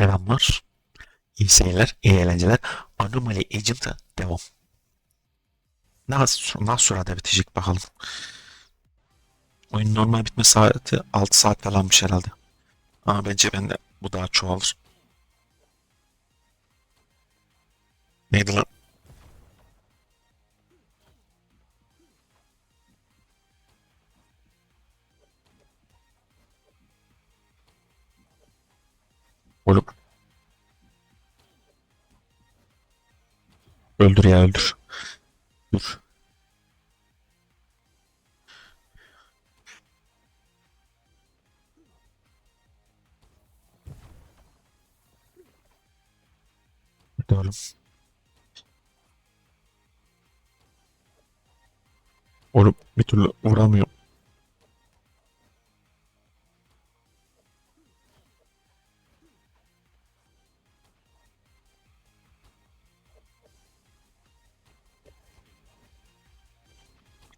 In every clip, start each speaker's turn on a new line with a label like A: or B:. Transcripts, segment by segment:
A: Selamlar. İyi seyirler, iyi eğlenceler. Anomaly Agent'a devam. Nasıl, nasıl sürede bitecek bakalım. Oyun normal bitme saati 6 saat falanmış herhalde. Ama bence bende bu daha çoğalır. Neydi lan? Oğlum. Öldür ya öldür. Dur. Hadi oğlum. Oğlum bir türlü vuramıyorum.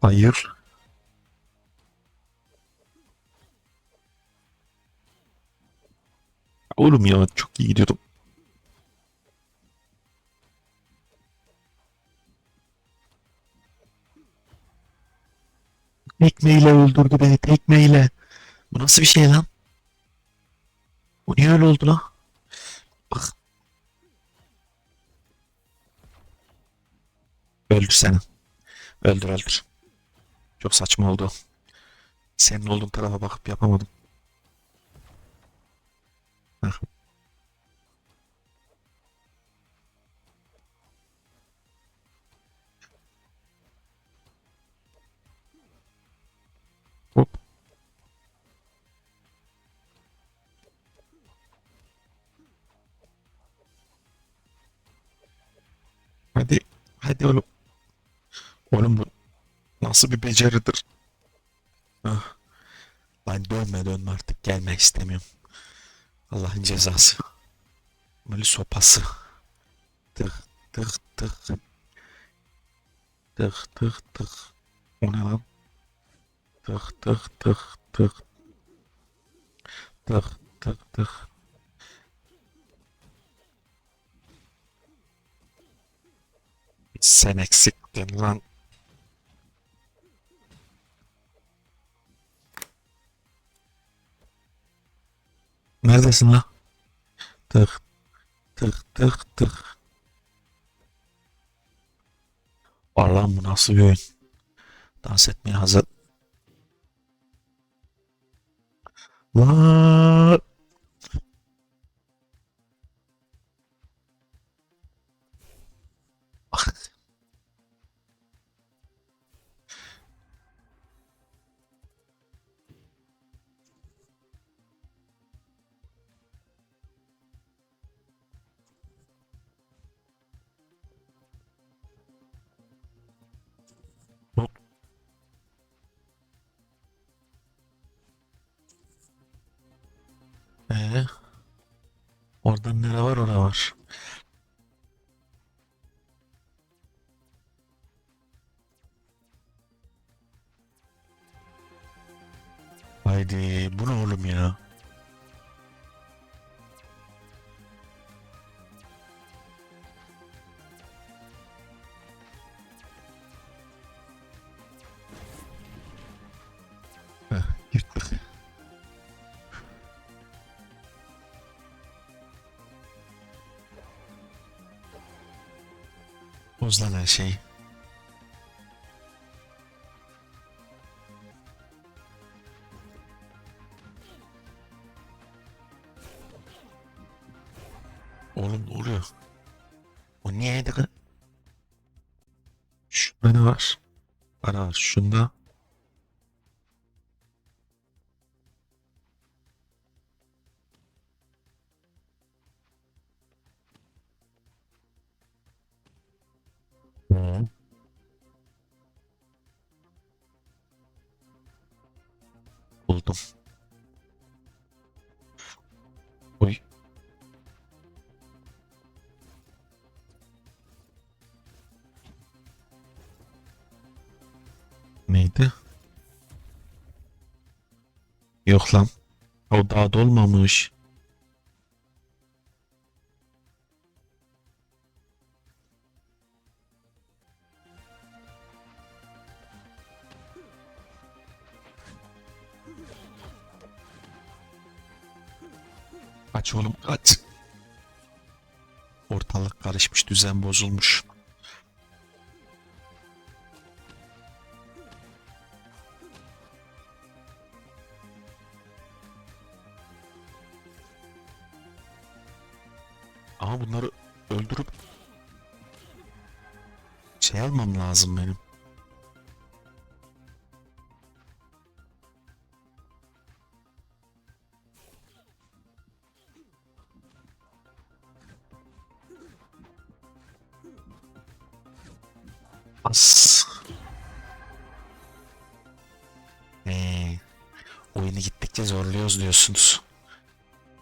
A: Hayır. Oğlum ya çok iyi gidiyordum. Tekmeyle öldürdü beni tekmeyle. Bu nasıl bir şey lan? Bu niye öyle oldu lan? Bak. Öldür seni. Öldür öldür. Çok saçma oldu. Senin olduğun tarafa bakıp yapamadım. Heh. Hadi. Hadi oğlum. Oğlum bu nasıl bir beceridir? Ah. Lan dönme dönme artık gelmek istemiyorum. Allah'ın cezası. Böyle sopası. Tık tık tık. Tık tık tık. O ne lan? Tık tık tık tık. Tık tık tık. Sen eksiktin lan. Neredesin lan? Tık tık tık tık. Var lan bu nasıl bir oyun? Dans etmeye hazır. Lan. Oradan nere var ora var. Haydi bu ne oğlum ya? Lan her şeyi. Oğlum ne oluyor? O niyeydi kız? Şunda ne var? Var. Şunda. neydi? Yok lan. O daha dolmamış. Kaç oğlum kaç. Ortalık karışmış, düzen bozulmuş. Lazım benim. As. Ee, oyunu gittikçe zorluyoruz diyorsunuz.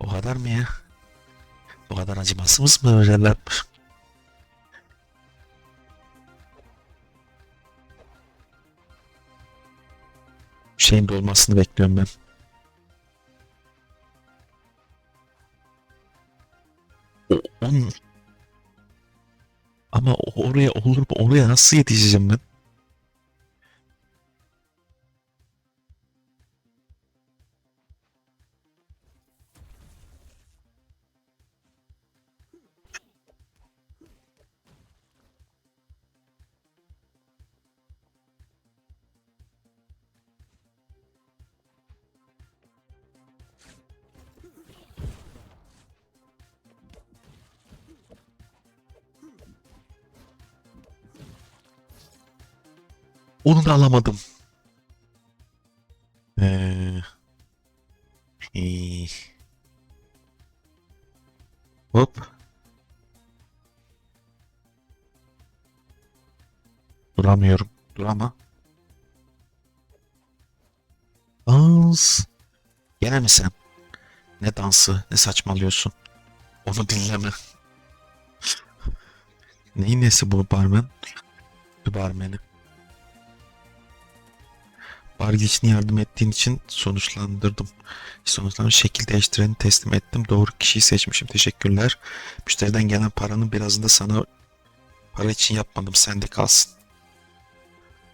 A: O kadar mı ya? O kadar acımasız mı öyleler? Şeyin dolmasını bekliyorum ben. O- on... Ama oraya olur mu? Oraya nasıl yetişeceğim ben? Onu da alamadım. Ee, ee. Hop. Duramıyorum. Durama. Dans. Gene mi sen? Ne dansı? Ne saçmalıyorsun? Onu dinleme. Neyin nesi bu barmen? Bir barmeni. Bar girişine yardım ettiğin için sonuçlandırdım. Sonuçlanmış şekil değiştireni teslim ettim. Doğru kişiyi seçmişim. Teşekkürler. Müşteriden gelen paranın birazını da sana para için yapmadım. Sende kalsın.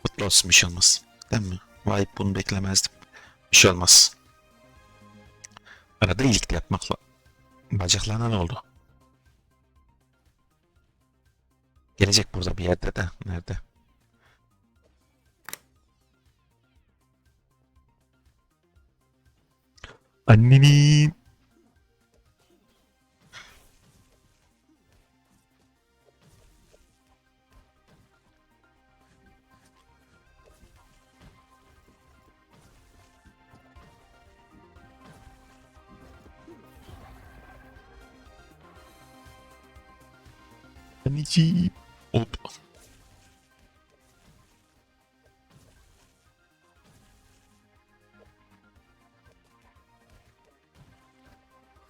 A: Mutlu olsun bir şey olmaz. Değil mi? Vay bunu beklemezdim. Bir şey olmaz. Arada iyilik de yapmakla. Bacaklarına ne oldu? Gelecek burada bir yerde de. Nerede? あニにこんにちは。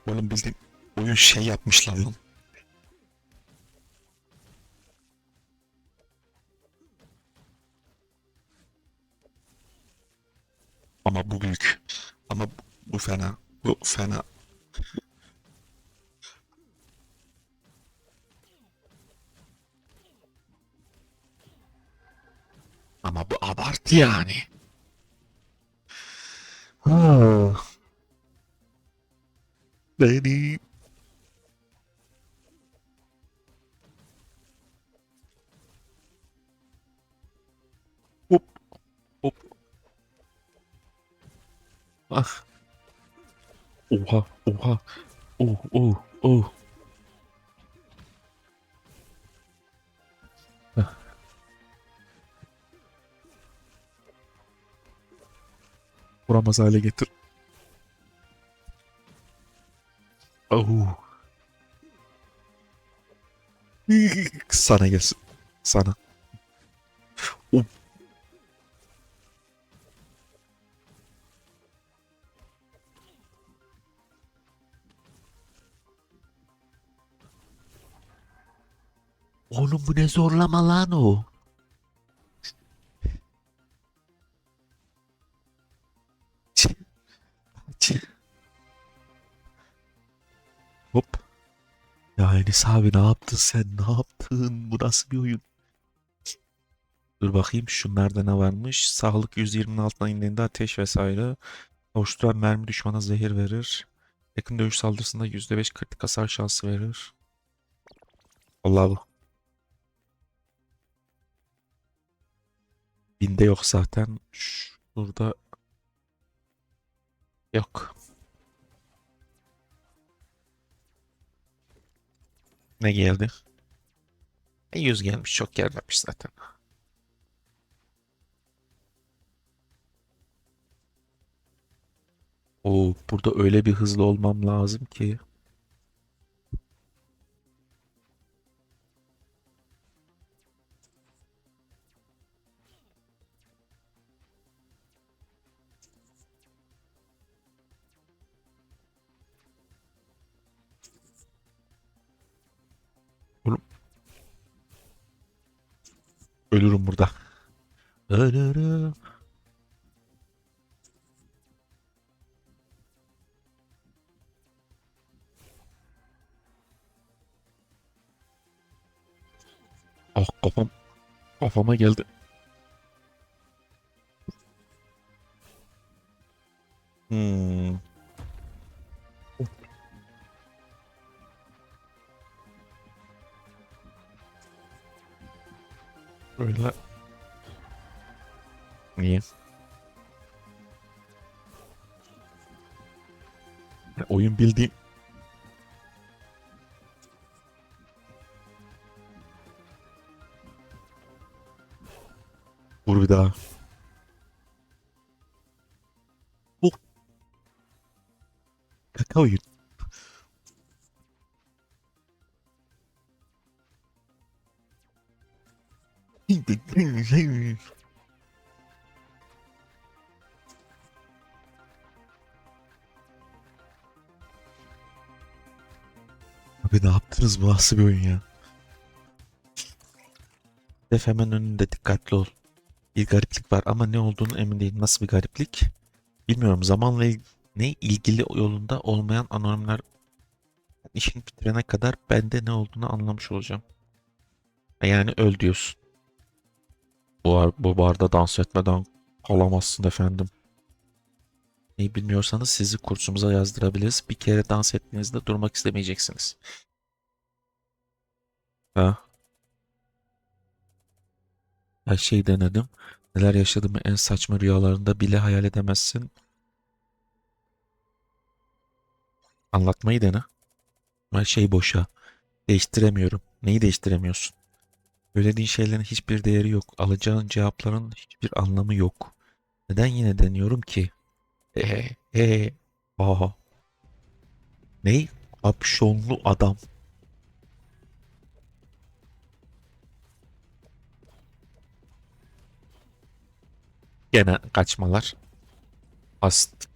A: Oğlum bildiğin oyun şey yapmışlar lan. Ama bu büyük. Ama bu, fena. Bu fena. Ama bu abartı yani. Ha. Beni hop hop. Ah. Oha oha. Oh oh oh. Heh. Vuramaz hale getir. Oh. Sana gelsin. Sana. Oh. Oğlum bu ne zorlama lan o. Çı- Hop. Ya Enes abi ne yaptın sen? Ne yaptın? Bu nasıl bir oyun? Dur bakayım şunlarda ne varmış? Sağlık 120'nin altına indiğinde ateş vesaire. Avuşturan mermi düşmana zehir verir. Yakın dövüş saldırısında %5 kritik hasar şansı verir. Allah bu. Binde yok zaten. Şurada yok. Ne geldi? E, 100 gelmiş. Çok gelmemiş zaten. Oo, burada öyle bir hızlı olmam lazım ki. Ölürüm burada. Ölürüm. Ah kafam kafama geldi. Hmm. Öyle. Niye? Ya Oyun bildiğim Vur bir daha. Bu. Kaka oyun. Yaptınız bu nasıl bir oyun ya? Def hemen önünde dikkatli ol. Bir gariplik var ama ne olduğunu emin değilim. Nasıl bir gariplik? Bilmiyorum. Zamanla il- ne ilgili yolunda olmayan anormaller işin bitirene kadar bende ne olduğunu anlamış olacağım. Yani öl diyorsun. Bu, bu barda dans etmeden kalamazsın efendim. Neyi bilmiyorsanız sizi kursumuza yazdırabiliriz. Bir kere dans ettiğinizde durmak istemeyeceksiniz. Ha? Her şeyi denedim. Neler yaşadığımı en saçma rüyalarında bile hayal edemezsin. Anlatmayı dene. Her şey boşa. Değiştiremiyorum. Neyi değiştiremiyorsun? Söylediğin şeylerin hiçbir değeri yok. Alacağın cevapların hiçbir anlamı yok. Neden yine deniyorum ki? Eee, eee, aha. Ney? Kapşonlu adam. Gene kaçmalar. Ast.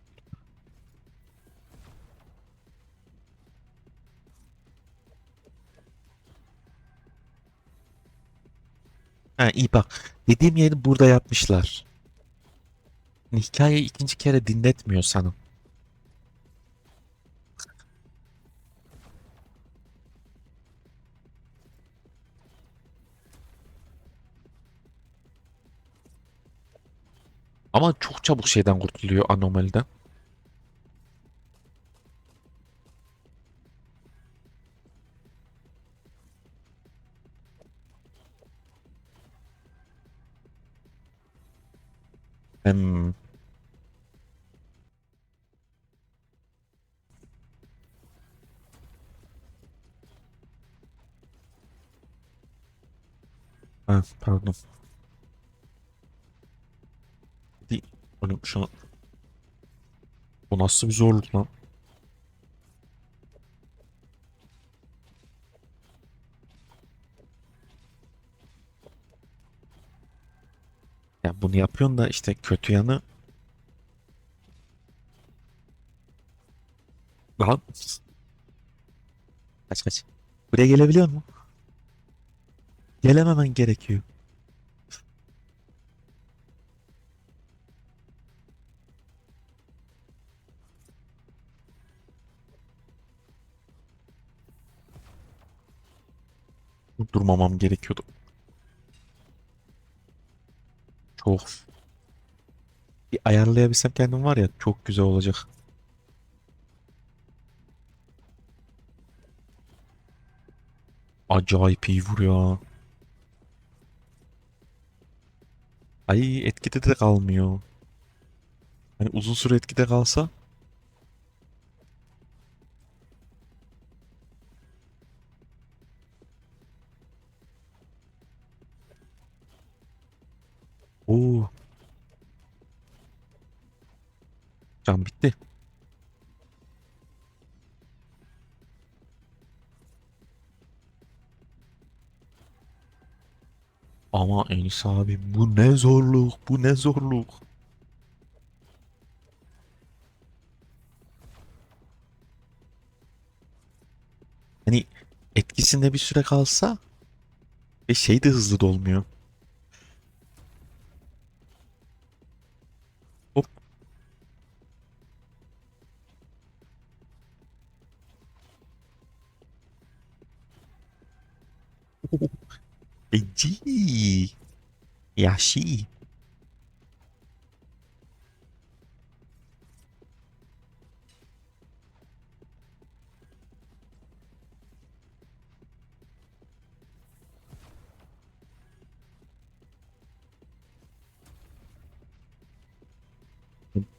A: Ha iyi bak. Dediğim yeri burada yapmışlar. Hikayeyi ikinci kere dinletmiyor sana. Ama çok çabuk şeyden kurtuluyor anomaliden. Hem ha, pardon. Oğlum şunu bu nasıl bir zorluk lan? Ya bunu yapıyorsun da işte kötü yanı Lan. Kaç kaç. Buraya gelebiliyor mu? Gelememen gerekiyor. Durmamam gerekiyordu. Çok. Bir ayarlayabilsem kendim var ya çok güzel olacak. Acayip iyi vuruyor. Ay etkide de kalmıyor. Hani uzun süre etkide kalsa Can bitti. Ama Enis abi bu ne zorluk, bu ne zorluk. Hani etkisinde bir süre kalsa ve şey de hızlı dolmuyor. Eci. Yashi.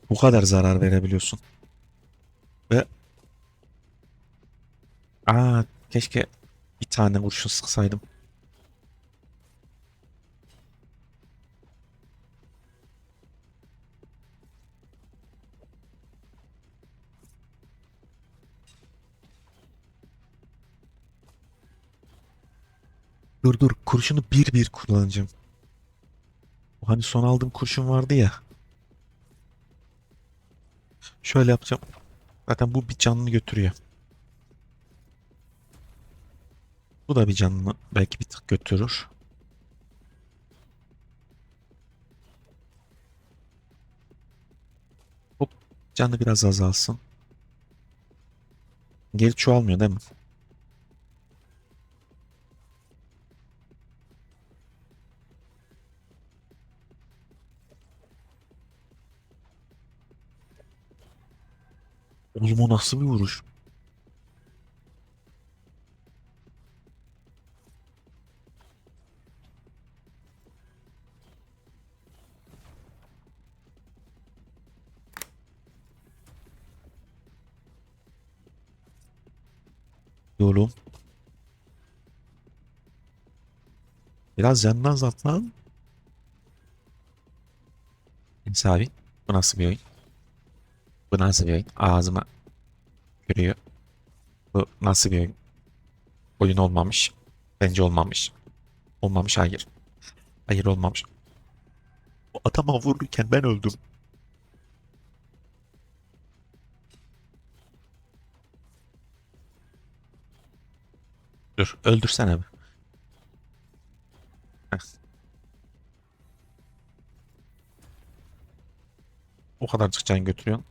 A: Bu kadar zarar verebiliyorsun. Ve Aa keşke bir tane kurşun sıksaydım. Dur dur kurşunu bir bir kullanacağım. Hani son aldığım kurşun vardı ya. Şöyle yapacağım. Zaten bu bir canını götürüyor. Bu da bir canını belki bir tık götürür. Hop canı biraz azalsın. Geri çoğalmıyor değil mi? Oğlum o nasıl bir vuruş? Oğlum. Biraz yandan lan. Enis abi. Bu nasıl bir oyun? Bu nasıl bir oyun? Ağzıma görüyor. Bu nasıl bir oyun? Oyun olmamış. Bence olmamış. Olmamış hayır. Hayır olmamış. O adama vururken ben öldüm. Dur öldürsene bir. Heh. O kadarcık can götürüyorsun.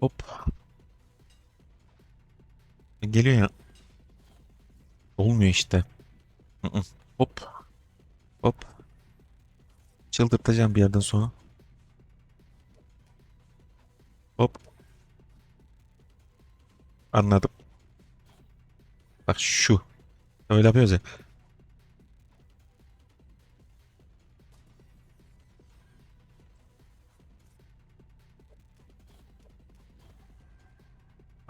A: Hop. Geliyor ya. Olmuyor işte. Hop. Hop. Çıldırtacağım bir yerden sonra. Hop. Anladım. Bak şu. Öyle yapıyoruz ya.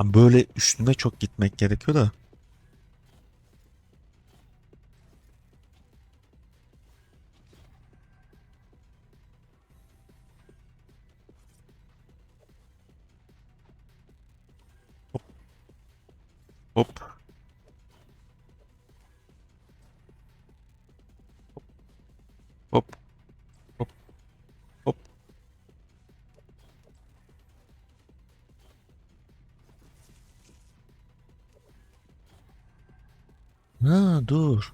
A: Böyle üstüne çok gitmek gerekiyor da. Hop. Hop. Hop. Hop. Ha dur.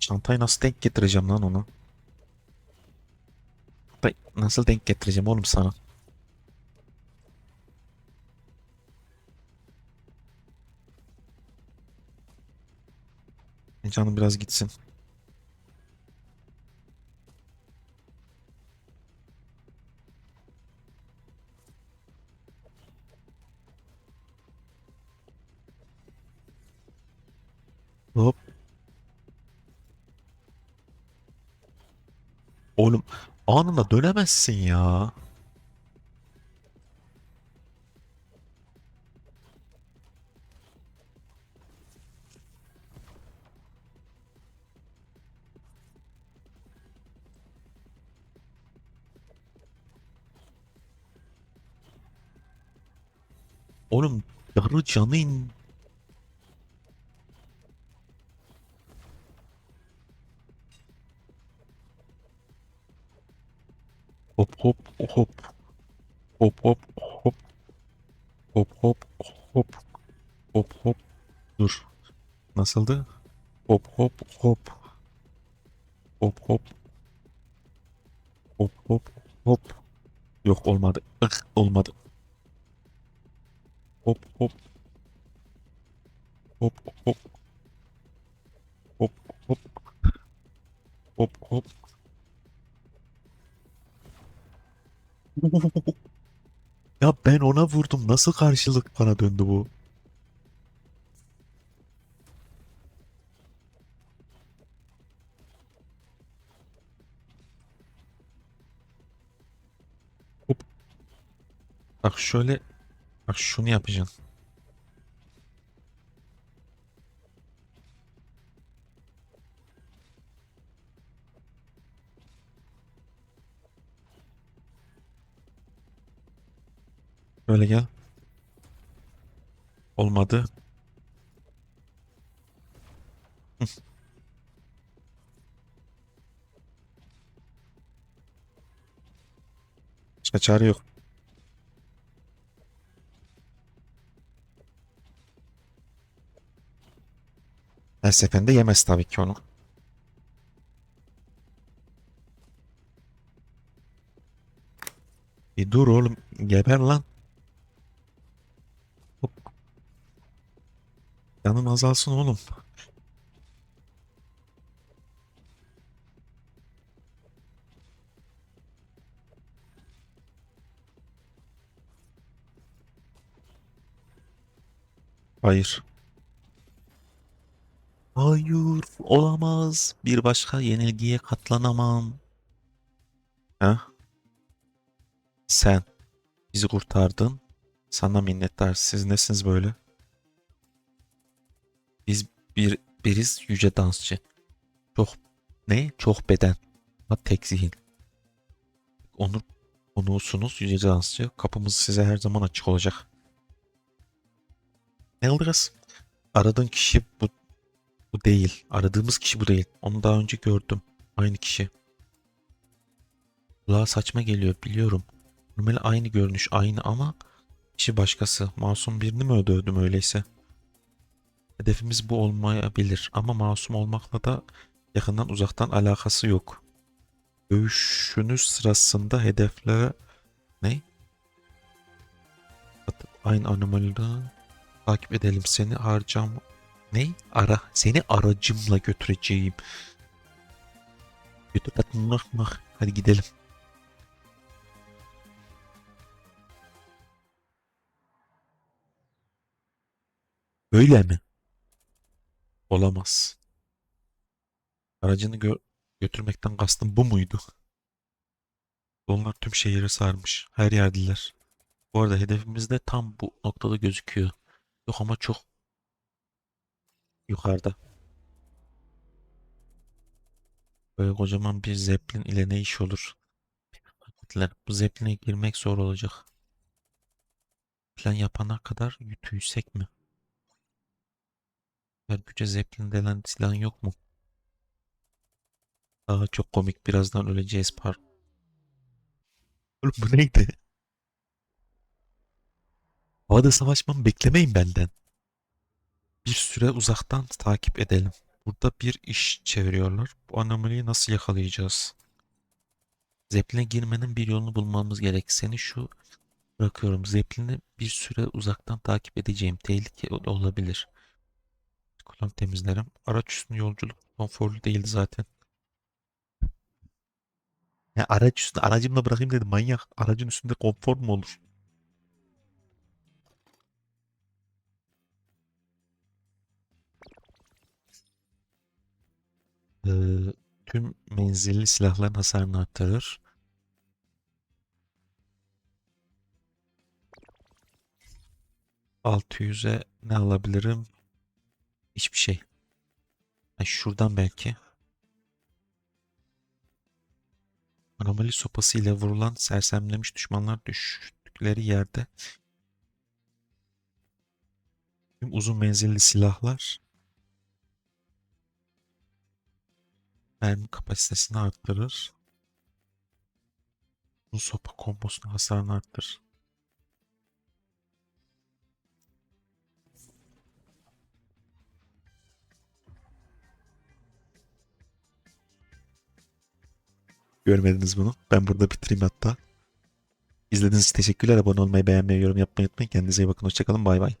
A: Çantayı nasıl denk getireceğim lan onu? Nasıl denk getireceğim oğlum sana? Canım biraz gitsin. Anında dönemezsin ya. Oğlum yarı canı in. Hop hop hop. Hop hop hop. Hop hop hop. Hop. Dur. Nasıldı? Hop hop hop. Hop hop. Hop hop hop. Yok olmadı. Ih, olmadı. Hop hop. Hop hop. Hop hop. Hop hop. Ya ben ona vurdum. Nasıl karşılık bana döndü bu? Hop. Bak şöyle. Bak şunu yapacaksın. Böyle gel. Olmadı. Başka çare yok. Her seferinde yemez tabii ki onu. Bir dur oğlum. Geber lan. Canın azalsın oğlum. Hayır. Hayır, olamaz. Bir başka yenilgiye katlanamam. Ha? Sen bizi kurtardın. Sana minnettar. Siz nesiniz böyle? Biz bir biriz yüce dansçı. Çok ne? Çok beden. Ama tek zihin. Onur konuğusunuz yüce dansçı. Kapımız size her zaman açık olacak. Ne alırız? Aradığın kişi bu bu değil. Aradığımız kişi bu değil. Onu daha önce gördüm. Aynı kişi. Kulağa saçma geliyor biliyorum. Normal aynı görünüş aynı ama kişi başkası. Masum birini mi öldürdüm öyleyse? Hedefimiz bu olmayabilir ama masum olmakla da yakından uzaktan alakası yok. Dövüşünüz sırasında hedeflere ne? Aynı anomaliden takip edelim seni harcam ne? Ara seni aracımla götüreceğim. Götür? Hadi gidelim. Öyle mi? Olamaz. Aracını gö götürmekten kastım bu muydu? Onlar tüm şehri sarmış. Her yerdiler. Bu arada hedefimiz de tam bu noktada gözüküyor. Yok ama çok yukarıda. Böyle kocaman bir zeplin ile ne iş olur? Bu zepline girmek zor olacak. Plan yapana kadar tüysek mi? Güce zeplin denen silahın yok mu? Daha çok komik. Birazdan öleceğiz par. Oğlum bu neydi? Havada savaşmamı beklemeyin benden. Bir süre uzaktan takip edelim. Burada bir iş çeviriyorlar. Bu anomaliyi nasıl yakalayacağız? Zeppelin'e girmenin bir yolunu bulmamız gerek. Seni şu bırakıyorum. Zeppelin'i bir süre uzaktan takip edeceğim. Tehlike olabilir. Kulağım temizlerim. Araç üstünde yolculuk konforlu değildi zaten. Ya araç üstünde aracımla bırakayım dedim manyak. Aracın üstünde konfor mu olur? Ee, tüm menzilli silahların hasarını artırır. Altı yüze ne alabilirim? Hiçbir şey. Ha, şuradan belki. Anomali sopası ile vurulan sersemlemiş düşmanlar düştükleri yerde tüm uzun menzilli silahlar mermi kapasitesini arttırır. Bu sopa kombosunun hasarını arttırır. Görmediniz bunu. Ben burada bitireyim hatta. İzlediğiniz için teşekkürler. Abone olmayı, beğenmeyi, yorum yapmayı unutmayın. Kendinize iyi bakın. Hoşçakalın. Bay bay.